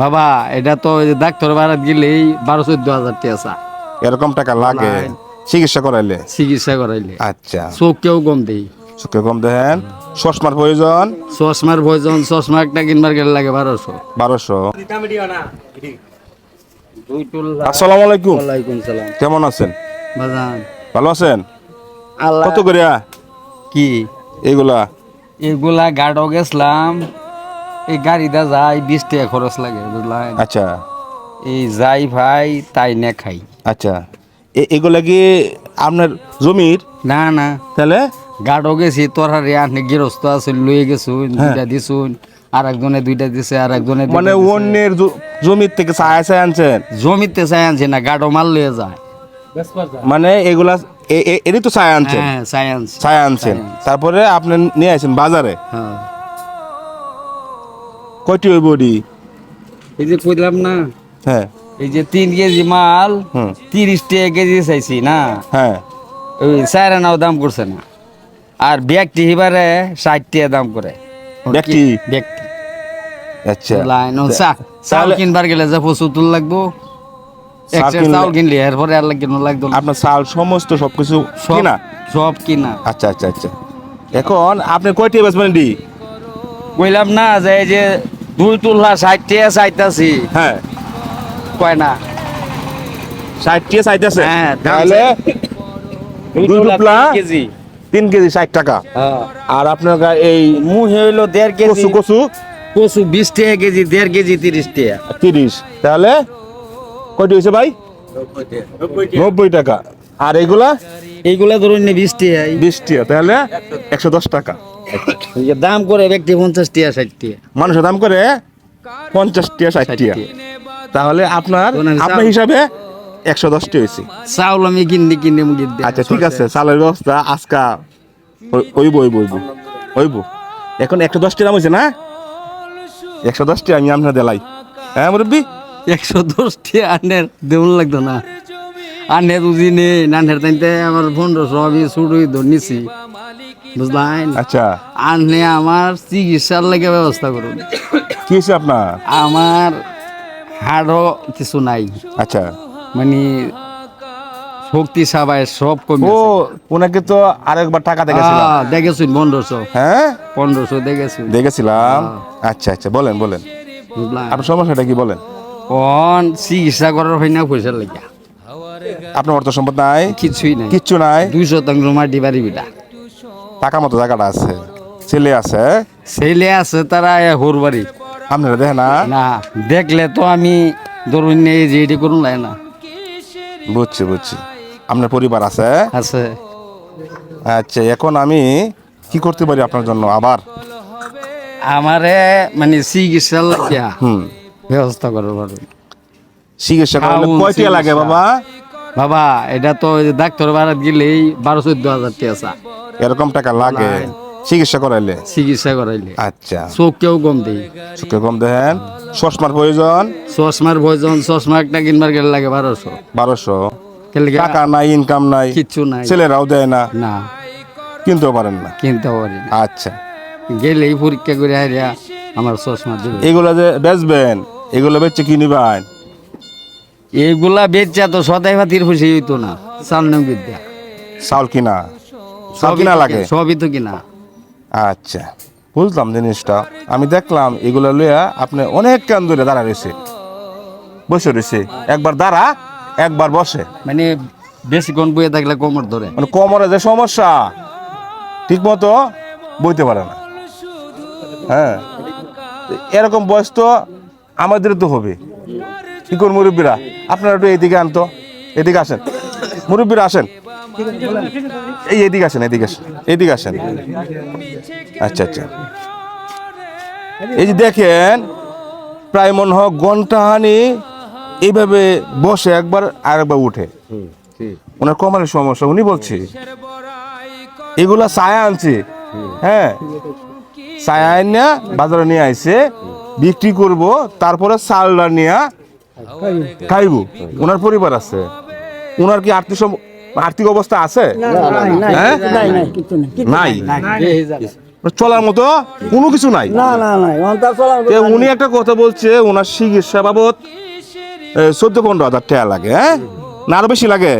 বাবা এটা তো ডাক্তার বাড়াত গেলেই বারো চোদ্দ হাজার টাকা এরকম টাকা লাগে? চিকিৎসা করাইলে? চিকিৎসা করাইলে। আচ্ছা। চোখ কেউ কম দেই। চোখে কম দেখেন চশমার প্রয়োজন? চশমার প্রয়োজন চশমা একটা কিনবার গেলে লাগে বারোশো। বারোশো? আসসালামু আলাইকুম ওয়ালাইকুম সালাম। কেমন আছেন? বাজান। ভালো আছেন? আল্লাহ কত করিয়া? কি? এইগুলা এগুলা গাড়ো গেছিলাম। এই গাড়িটা যাই বিশ টাকা খরচ লাগে বুঝলেন? আচ্ছা। এই যাই ভাই তাই না খাই। আচ্ছা। এগুলা কি আপনার জমির? না না। তাহলে? গাড়ো গেছি তোরা রে আপনি গৃহস্থ আছে লয়ে গেছুন দুইটা দিছুন আর একজনে দুইটা দিছে আর একজনে মানে অন্যের জমির থেকে ছায়া ছায়া আনছেন? জমিতে চাই আনছে না গাড়ো মাল লয়ে যায়। মানে এগুলা এরই তো ছায়া আনছেন? হ্যাঁ সায়েন্স ছায়া আনছেন। তারপরে আপনি নিয়ে আসেন বাজারে? হ্যাঁ। কয়টি ওই বডি এই যে কইলাম না। হ্যাঁ। এই যে তিন কেজি মাল তিরিশ টাকা কেজি চাইছি না। হ্যাঁ। ওই চার আনাও দাম করছে না। আর ব্যক্তি হিবারে ষাট টাকা দাম করে। ব্যক্তি? ব্যক্তি। আচ্ছা। লাইন ও চা চাউল কিনবার গেলে যে প্রচুর তুল লাগবো। চাল কিনলে- চাউল কিনলি এরপরে আর লাগবে না লাগতো আপনার চাল সমস্ত সবকিছু সব কিনা? সব কিনা। আচ্ছা আচ্ছা আচ্ছা। এখন আপনি কয়টি বেচবেন ডি কইলাম না যে এই যে দুই তুল্লা ষাট টাকা চাইতাছি। হ্যাঁ। কয় না? ষাটটি চাইতেছে? হ্যাঁ, তাহলে দুই টুকলা কেজি। তিন কেজি ষাট টাকা। হ্যাঁ। আর আপনার এই মুহে হইল দেড় কেজি। কচু কচু? কচু বিশ টাকা কেজি দেড় কেজি তিরিশ টাকা। তিরিশ। তাহলে কয়টি হয়েছে ভাই? নব্বই টাকা। আর এইগুলা এইগুলা ধরুন বিশ টাকা বিশ টাকা। তাহলে একশো দশ টাকা। দাম করে ব্যক্তি পঞ্চাশ টাকা ষাট মানুষের দাম করে পঞ্চাশ টাকা ষাট তাহলে আপনার আপনার হিসাবে একশো দশটি হয়েছে চাউল আমি কিনে কিনে আচ্ছা ঠিক আছে চালের ব্যবস্থা আজকা ওই- ওইব ওইব ওইব ওইব এখন একশো দশটি দাম হয়েছে না? একশো দশটি আমি আপনার দেলাই। হ্যাঁ মুরব্বী? একশো দশ টাকা আনের দেউন লাগতো না। আনের বুঝি নেই নানের তাইতে আমার পনেরোশো আমি শুরুই ধর নিছি বুঝলেন? আচ্ছা। আনলে আমার চিকিৎসার লাগে ব্যবস্থা করুন। কি হয়েছে আপনার? আমার হাড়ও কিছু নাই। আচ্ছা। মানে শক্তি সাবাই সব কমে ও ওনাকে তো আরেকবার টাকা দেখেছিলাম। দেখেছুন পনেরোশো। হ্যাঁ? পনেরোশো দেখেছুন দেখেছিলাম। আচ্ছা আচ্ছা বলেন বলেন। আপনার সমস্যাটা কি বলেন? অন চিকিৎসা করার হয় না পয়সা আপনার অর্থ সম্পদ নাই? কিছুই নাই। কিচ্ছু নাই? দুই শতাংশ মাটি বাড়ি বিটা। টাকা মতো জায়গাটা আছে। ছেলে আছে ছেলে আছে তারা হোর বাড়ি আপনারা দেখেন না? না দেখলে তো আমি ধরুন এই যে এটি করুন লাগে না। বুঝছি বুঝছি। আপনার পরিবার আছে আছে। আচ্ছা এখন আমি কি করতে পারি আপনার জন্য আবার? আমারে মানে চিকিৎসা লাগিয়া ব্যবস্থা পারবেন চিকিৎসা করলে খাউন, লাগে বাবা? বাবা এটা তো ডাক্তার বাড়াত গেলেই বারো চোদ্দ হাজার টাকা এরকম টাকা লাগে? চিকিৎসা করাইলে? চিকিৎসা করাইলে। আচ্ছা। চোখ কেউ কম দেই। চোখে কম দেখেন চশমার প্রয়োজন? চশমার প্রয়োজন চশমা একটা কিনবার গেলে লাগে বারোশো। বারোশো? টাকা নাই ইনকাম নাই? কিচ্ছু নাই। ছেলেরাও দেয় না? না। কিনতেও পারেন না? কিনতে পারি না। আচ্ছা। গেলেই পরীক্ষা করে হারিয়া আমার চশমা দেবে। এগুলো যে বেচবেন এগুলো বেচে কি এইগুলা বেচা তো সদাই ভাতির খুশি হইতো না চালন বিদ্যা। চাউল কিনা? চাউল কিনা লাগে? সবই তো কিনা। আচ্ছা বুঝলাম জিনিসটা। আমি দেখলাম এগুলো লইয়া আপনি অনেক কান ধরে দাঁড়া রয়েছে। বসে রয়েছে। একবার দাঁড়া একবার বসে। মানে বেশিক্ষণ বইয়ে থাকলে কোমর ধরে? মানে কোমরে যে সমস্যা ঠিক মতো বইতে পারে না। হ্যাঁ এরকম বয়স তো আমাদের তো হবে। কি মুরব্বীরা, আপনারা একটু এইদিকে আনতো এদিকে আসেন। মুরব্বীরা, আসেন। এই এদিকে আসেন এদিকে আসেন এদিকে আসেন। আচ্ছা আচ্ছা। এই যে দেখেন, প্রায় মনে হয় ঘণ্টা হানি এইভাবে বসে একবার আর একবার উঠে। ওনার কমালের সমস্যা, উনি বলছি, এগুলা ছায়া আনছে। হ্যাঁ। ছায়া আইনা বাজারে নিয়ে আইছে, বিক্রি করব, তারপরে চালটা নিয়ে খাইব। ওনার পরিবার আছে। ওনার কি আর্থিক আর্থিক অবস্থা আছে? হ্যাঁ? নাই। চলার মতো কোনো কিছু নাই? না না না এখন তার চলার তে উনি একটা কথা বলছে ওনার চিকিৎসা বাবদ চোদ্দ পনেরো হাজার টাকা লাগে হ্যাঁ? না আরও বেশি লাগে?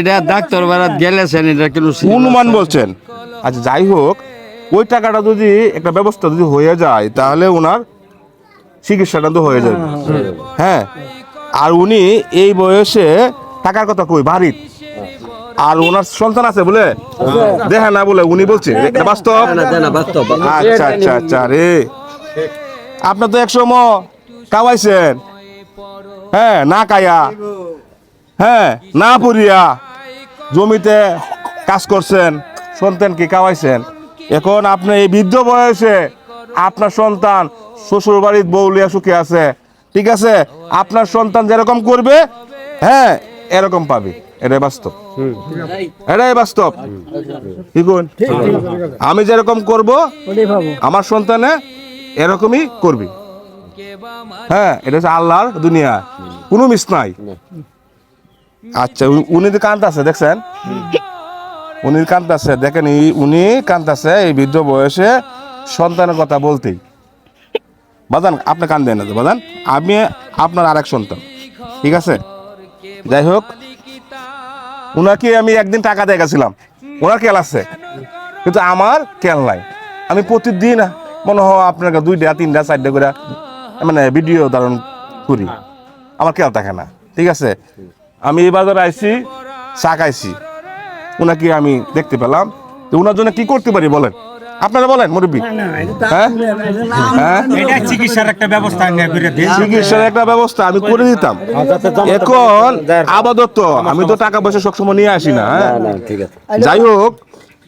এটা ডাক্তার বারাত গেলেছেন এটা কিন্তু অনুমান বলছেন। আচ্ছা যাই হোক ওই টাকাটা যদি একটা ব্যবস্থা যদি হয়ে যায় তাহলে ওনার চিকিৎসাটা তো হয়ে যাবে। হ্যাঁ আর উনি এই বয়সে টাকার কথা কই বাড়ির আর ওনার সন্তান আছে বলে? দেখে না বলে উনি বলছে। বাস্তব? আচ্ছা আচ্ছা আচ্ছা রে আপনার তো একশো ম কাওয়াইছেন। হ্যাঁ না কায়া। হ্যাঁ না পড়িয়া জমিতে কাজ করছেন সন্তানকে খাওয়াইছেন এখন আপনি এই বৃদ্ধ বয়সে আপনার সন্তান শ্বশুর বাড়ির বউলিয়া সুখে আছে, ঠিক আছে? আপনার সন্তান যেরকম করবে হ্যাঁ এরকম পাবে। এটাই বাস্তব। এটাই বাস্তব। কি কোন? আমি যেরকম করব, আমার সন্তানে এরকমই করবি। হ্যাঁ এটা হচ্ছে আল্লাহর দুনিয়া। কোনো মিস নাই। আচ্ছা উনি- তো কান্ত আছে, দেখছেন? উনি কান্ত আছে, দেখেন উনি কান্ত আছে, এই বৃদ্ধ বয়সে সন্তানের কথা বলতেই। বাজান, আপনি কান দেন না বাজান। আমি আপনার আরেক সন্তান, ঠিক আছে? যাই হোক ওনাকে আমি একদিন টাকা দিয়ে গেছিলাম। ওনার কেল আছে, কিন্তু আমার কেল নাই। আমি প্রতিদিন মনে হয় আপনার দুইটা, তিনটা, চারটা করে মানে ভিডিও ধারণ করি। আমার কেল থাকে না, ঠিক আছে? আমি এই বাজারে আইছি, চা খাইছি। ওনাকে আমি দেখতে পেলাম। তো ওনার জন্য কি করতে পারি বলেন? আপনারা বলেন মুরব্বী হ্যাঁ হ্যাঁ চিকিৎসার একটা ব্যবস্থা আমি করে দিতাম এখন আপাতত আমি তো টাকা পয়সা সবসময় নিয়ে আসি না হ্যাঁ? যাই হোক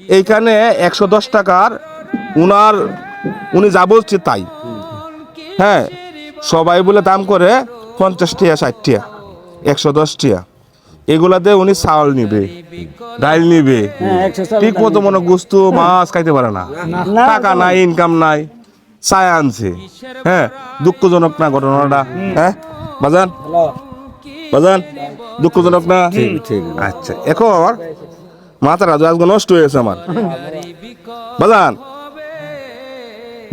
এইখানে একশো দশ টাকার উনার উনি যা বলছে তাই হ্যাঁ সবাই বলে দাম করে পঞ্চাশ টিয়া ষাট টিয়া একশো দশ টিয়া এগুলাতে উনি চাউল নিবে ডাল নিবে। একশো ঠিক মতো মনে গুস্তু মাছ খাইতে পারে না। টাকা নাই ইনকাম নাই চায় আনছে। হ্যাঁ দুঃখজনক না ঘটনাটা? হ্যাঁ বাজান? বাজান দুঃখজনক না? আচ্ছা এখন মাথাটা তো আজকে নষ্ট হয়েছে আমার। বাজান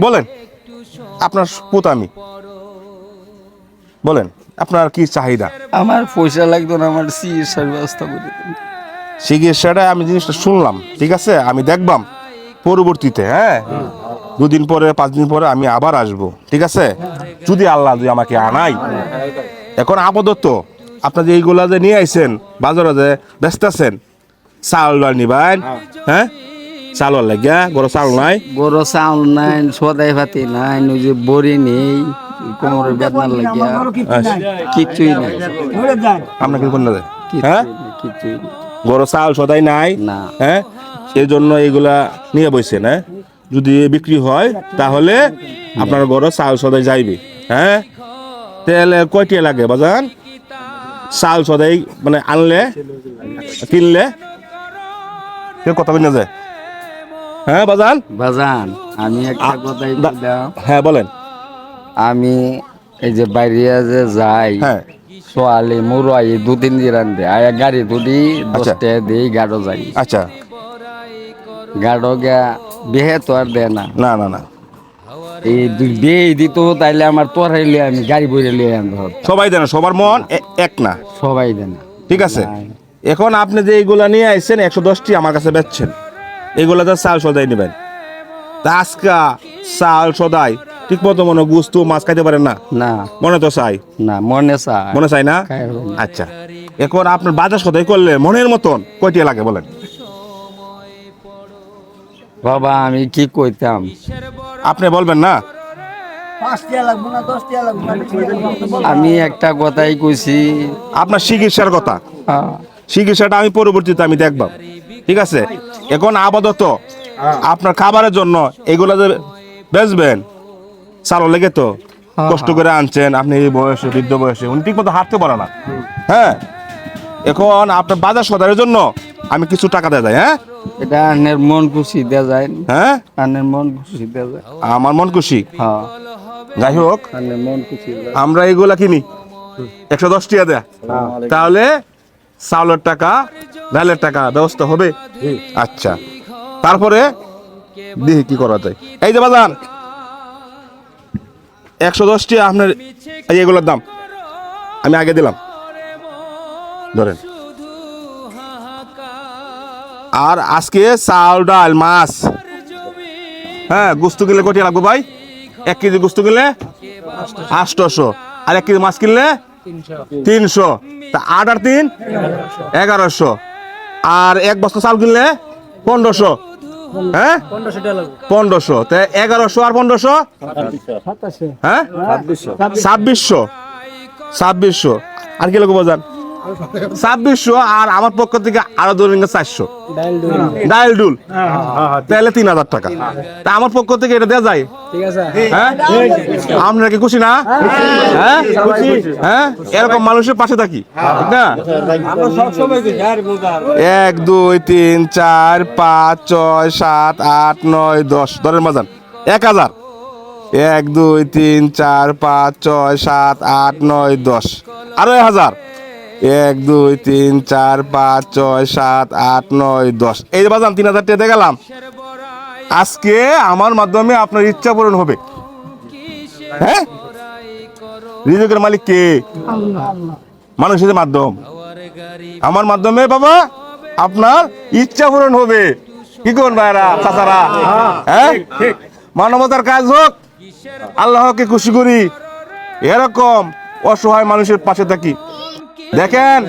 বলেন আপনার পুত আমি। বলেন। আপনার কি চাহিদা? আমার পয়সা লাগতো না আমার চিকিৎসার ব্যবস্থা করে দেন। চিকিৎসাটা আমি জিনিসটা শুনলাম ঠিক আছে? আমি দেখবাম পরবর্তীতে হ্যাঁ? দুদিন পরে পাঁচ দিন পরে আমি আবার আসব ঠিক আছে? যদি আল্লাহ যদি আমাকে আনাই এখন আপাতত আপনার যে এইগুলা যে নিয়ে আইছেন বাজারে যে ব্যস্ত আছেন চাউল ডাল নিবেন হ্যাঁ? চাউল লাগিয়া বড় চাউল নাই? বড় চাউল নাই সদাই ভাতি নাই ওই যে বড়ি নেই। কোমরের বেদনার লাগিয়া কিচ্ছুই নাই। আপনাকে কোন দেয়? হ্যাঁ? কিচ্ছুই নেই। বড় চাউল সদাই নাই? না। হ্যাঁ? সেই জন্য এইগুলা নিয়ে বসছেন হ্যাঁ? যদি বিক্রি হয় তাহলে আপনার ঘরে চাউল সদাই যাইবে হ্যাঁ? তাহলে কয়টিয়া লাগে বাজান? চাউল সদাই মানে আনলে কিনলে? কেউ কথা বলে যায়? হ্যাঁ বাজান? বাজান আমি একটা কথাই হ্যাঁ বলেন। আমি এই যে বাইরে যে যাই হ্যাঁ। সোয়ালি মুরাই দু তিন দিন আনতে আয়া গাড়ি আচ্ছা। দশটা দিই গাড়ো যাই। আচ্ছা। গাড়ো গা বেহে তো আর দেয় না। না না না। এই দুই বেয়ে দিত তাইলে আমার তোরাইলে আমি গাড়ি বইরে লিয়ে। সবাই দেন সবার মন এক না। সবাই দেয় না ঠিক আছে। এখন আপনি যে এইগুলা নিয়ে আইছেন একশো দশটি আমার কাছে বেচছেন। এগুলা তো চাল সদাই নেবেন। তা আজকা চাল সদাই ঠিক মতো মনে গুস্তু মাছ খাইতে পারেন না? না। মনে তো চাই? না মনে চাই। মনে চাই না। আচ্ছা। এখন আপনার বাজার সদাই করলে মনের মতন কয়টি লাগে বলেন? বাবা আমি কি কইতাম? আপনি বলবেন না? পাঁচ টিয়া লাগবো না দশ টিয়া লাগবো না আমি একটা কথাই কইছি। আপনার চিকিৎসার কথা। হ্যাঁ, চিকিৎসাটা আমি পরবর্তীতে আমি দেখব। ঠিক আছে? এখন আপাতত আপনার খাবারের জন্য এগুলা যে বেচবেন চালো লেগে তো কষ্ট করে আনছেন আপনি এই বয়সে বৃদ্ধ বয়সে উনি ঠিক মতো হাঁটতে পারে না। হ্যাঁ? এখন আপনার বাজার সদারের জন্য আমি কিছু টাকা দেয় যায় হ্যাঁ? এটা আনের মন খুশি দেওয়া যায়। হ্যাঁ? আনের মন খুশি দেওয়া যায়। আমার মন খুশি? হ্যাঁ। যাই হোক আনের মন খুশি আমরা এগুলা কিনি। একশো দশ টাকা দেয়া। তাহলে চাউলের টাকা ডালের টাকা ব্যবস্থা হবে। আচ্ছা। তারপরে দেখি কি করা যায়। এই যে বাজান একশো দশটি আপনার এগুলোর দাম। আমি আগে দিলাম। ধরেন। আর আজকে চাল ডাল, মাছ। হ্যাঁ গুস্তু কিনলে কটি লাগবে ভাই? এক কেজি গুস্তু কিনলে আটশোশো আর এক কেজি মাছ কিনলে তিনশো। তা আট আর তিন, এগারোশো। আর এক বস্তা চাল কিনলে পনেরোশো। হ্যাঁ? পনেরোশো তা এগারোশো আর পনেরোশো? হ্যাঁ? ছাব্বিশশো। ছাব্বিশশো। আর কি লোক বোঝান ছাব্বিশশো আর আমার পক্ষ থেকে আরও নিন চারশো। ডাইল ডুল। তাহলে তিন হাজার টাকা। তা আমার পক্ষ থেকে এটা দেওয়া যায়। হ্যাঁ? আপনারা কি খুশি না? হ্যাঁ? হ্যাঁ? এরকম মানুষের পাশে থাকি। না? এক দুই তিন চার পাঁচ ছয় সাত আট নয় দশ। ধরেন মাজান এক হাজার। এক দুই তিন চার পাঁচ ছয় সাত আট নয় দশ। আরও এক হাজার। এক, দুই, তিন, চার, পাঁচ, ছয়, সাত, আট, নয়, দশ। এই যে বাজান, তিন হাজার টাকা গেলাম। আজকে আমার মাধ্যমে আপনার ইচ্ছা পূরণ হবে। হ্যাঁ? রিজিকের মালিক কে? মানুষের মাধ্যম। আমার মাধ্যমে বাবা, আপনার ইচ্ছা পূরণ হবে। কি করুন ভাইরা, চাচারা? হ্যাঁ? মানবতার কাজ হোক, আল্লাহকে খুশি করি। এরকম অসহায় মানুষের পাশে থাকি। দেখেন?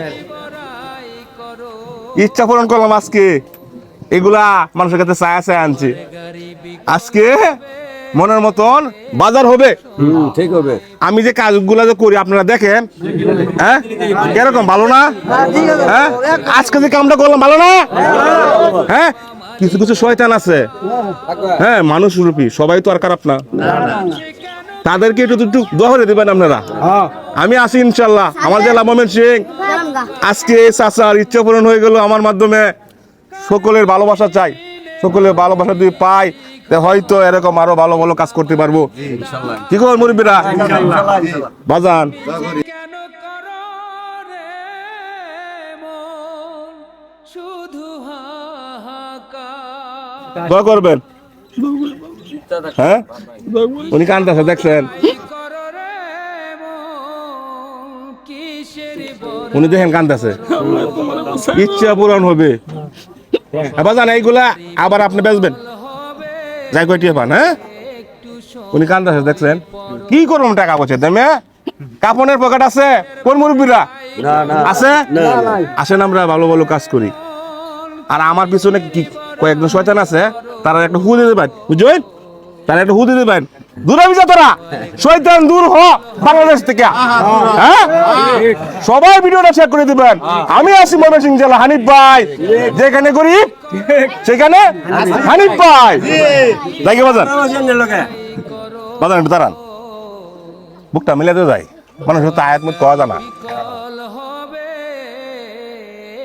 ইচ্ছা পূরণ করলাম আজকে। এগুলা মানুষের কাছে চায়া চায় আনছি। আজকে মনের মতন বাজার হবে। ঠিক হবে। আমি যে কাজগুলো যে করি আপনারা দেখেন হ্যাঁ? কীরকম ভালো না? হ্যাঁ? আজকে যে কামটা করলাম ভালো না? হ্যাঁ? কিছু কিছু শয়তান আছে। হ্যাঁ মানুষ রূপী সবাই তো আর খারাপ না। তাদেরকে একটু একটু দোয়া করে দিবেন আপনারা? আমি আসি ইনশাল্লাহ। আমার জেলা মোমেন সিং আজকে এই চাচার ইচ্ছা পূরণ হয়ে গেল। আমার মাধ্যমে সকলের ভালোবাসা চাই। সকলের ভালোবাসা যদি পাই হয়তো এরকম আরও ভালো ভালো কাজ করতে পারব। কি খবর মুরব্বীরা? বাজান। কেন করো রে শুধু হাহাকার। দোয়া করবেন। হ্যাঁ? উনি কান্দাছে দেখছেন? উনি দেখেন কান্দাছে ইচ্ছা পূরণ হবে। হ্যাঁ, বাজান এইগুলা আবার আপনি বেচবেন? যাই কয়টিয়ে পান হ্যাঁ? উনি কান্দাছে দেখছেন? কি করুন টাকা পয়সা? দামে কাপনের পকেট আছে? কোন মুরব্বীরা? আছে? আসেন আমরা ভালো ভালো কাজ করি। আর আমার পিছনে কি কয়েকজন শয়তান আছে তারা একটা হু দিয়ে দেবেন বুঝলেন? তারা একটা হু দিয়ে দেবেন। দূর যা তোরা। শয়তান দূর হ বাংলাদেশ থেকে। হ্যাঁ? সবাই ভিডিওটা শেয়ার করে দিবেন। আমি আছি ময়মনসিংহ জেলা হানিফ ভাই। যেখানে গরিব সেখানে হানিফ ভাই। যাই বাজার বাজার একটু দাঁড়ান। বুকটা মিলে দিয়ে যায়। মানুষ তো আয়াত মুখ কওয়া জানা।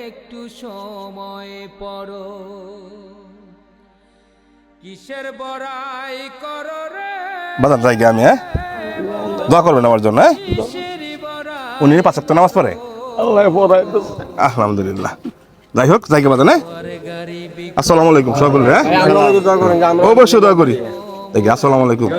একটু সময় পর কিসের বড়াই করো রে? বাজার যাই গিয়ে আমি হ্যাঁ? দোয়া করবেন আমার জন্য হ্যাঁ? উনি পাঁচ ওয়াক্ত নামাজ পড়ে? আলহামদুলিল্লাহ। যাই হোক যাই বাজান হ্যাঁ? আসসালামু আলাইকুম সকলে হ্যাঁ? অবশ্যই দোয়া করি। দেখি আসসালামু আলাইকুম।